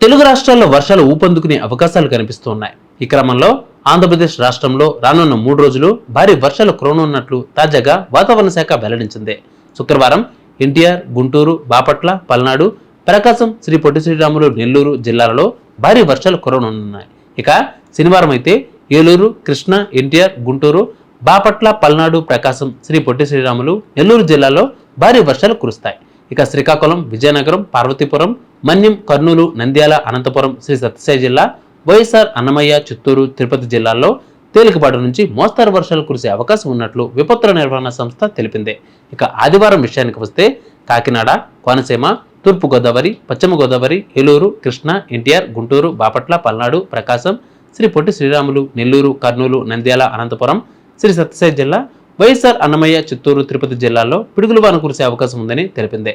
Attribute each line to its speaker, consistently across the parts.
Speaker 1: తెలుగు రాష్ట్రాల్లో వర్షాలు ఊపందుకునే అవకాశాలు కనిపిస్తున్నాయి. ఈ క్రమంలో ఆంధ్రప్రదేశ్ రాష్ట్రంలో రానున్న మూడు రోజులు భారీ వర్షాలు కురవనున్నట్లు తాజాగా వాతావరణ శాఖ వెల్లడించింది. శుక్రవారం ఎన్టీఆర్ గుంటూరు బాపట్ల పల్నాడు ప్రకాశం శ్రీ పొట్టి శ్రీరాములు నెల్లూరు జిల్లాలలో భారీ వర్షాలు కురవనున్నాయి ఇక శనివారం అయితే ఏలూరు కృష్ణ ఎన్టీఆర్ గుంటూరు బాపట్ల పల్నాడు ప్రకాశం శ్రీ పొట్టి శ్రీరాములు నెల్లూరు జిల్లాలో భారీ వర్షాలు కురుస్తాయి. ఇక శ్రీకాకుళం విజయనగరం పార్వతీపురం మన్యం కర్నూలు నంద్యాల అనంతపురం శ్రీ సత్యసాయి జిల్లా వైఎస్ఆర్ అన్నమయ్య చిత్తూరు తిరుపతి జిల్లాల్లో తేలికపాటి నుంచి మోస్తారు వర్షాలు కురిసే అవకాశం ఉన్నట్లు విపత్తుల నిర్వహణ సంస్థ తెలిపింది. ఇక ఆదివారం విషయానికి వస్తే కాకినాడ కోనసీమ తూర్పుగోదావరి పశ్చిమ గోదావరి ఏలూరు కృష్ణా ఎన్టీఆర్ గుంటూరు బాపట్ల పల్నాడు ప్రకాశం శ్రీ పొట్టి శ్రీరాములు నెల్లూరు కర్నూలు నంద్యాల అనంతపురం శ్రీ సత్యసాయి జిల్లా వైఎస్ఆర్ అన్నమయ్య చిత్తూరు తిరుపతి జిల్లాల్లో పిడుగులు వాన కురిసే అవకాశం ఉందని తెలిపింది.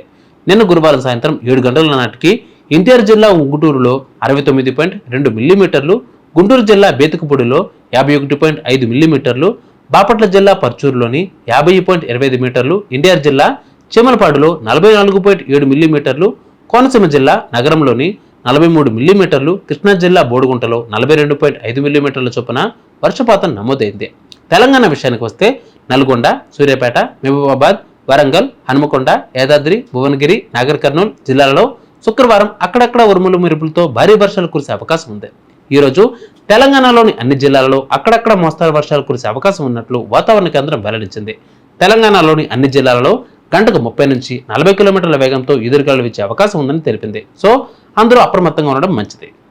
Speaker 1: నిన్న గురువారం సాయంత్రం ఏడు గంటల నాటికి ఎన్టీఆర్ జిల్లా ఉంగుటూరులో అరవై తొమ్మిది పాయింట్ రెండు మిల్లీమీటర్లు గుంటూరు జిల్లా బేతుకుపూడిలో యాభై ఒకటి పాయింట్ ఐదు మిల్లీమీటర్లు బాపట్ల జిల్లా పర్చూరులోని యాభై పాయింట్ ఇరవై ఐదు మీటర్లు ఎన్టీఆర్ జిల్లా చీమలపాడులో నలభై నాలుగు పాయింట్ ఏడు మిల్లీమీటర్లు కోనసీమ జిల్లా నగరంలోని నలభై మూడు మిల్లీమీటర్లు కృష్ణా జిల్లా బోడుగుంటలో నలభై రెండు పాయింట్ ఐదు మిల్లీమీటర్ల చొప్పున వర్షపాతం నమోదైంది. తెలంగాణ విషయానికి వస్తే నల్గొండ సూర్యాపేట మహబూబాబాద్ వరంగల్ హనుమకొండ యాదాద్రి భువనగిరి నాగర్ కర్నూలు జిల్లాలలో శుక్రవారం అక్కడక్కడ ఉరుములు మెరుపులతో భారీ వర్షాలు కురిసే అవకాశం ఉంది. ఈరోజు తెలంగాణలోని అన్ని జిల్లాలలో అక్కడక్కడ మోస్తారు వర్షాలు కురిసే అవకాశం ఉన్నట్లు వాతావరణ కేంద్రం వెల్లడించింది. తెలంగాణలోని అన్ని జిల్లాలలో గంటకు ముప్పై నుంచి నలభై కిలోమీటర్ల వేగంతో ఎదురుగాలు ఇచ్చే అవకాశం ఉందని తెలిపింది. సో అందరూ అప్రమత్తంగా ఉండడం మంచిది.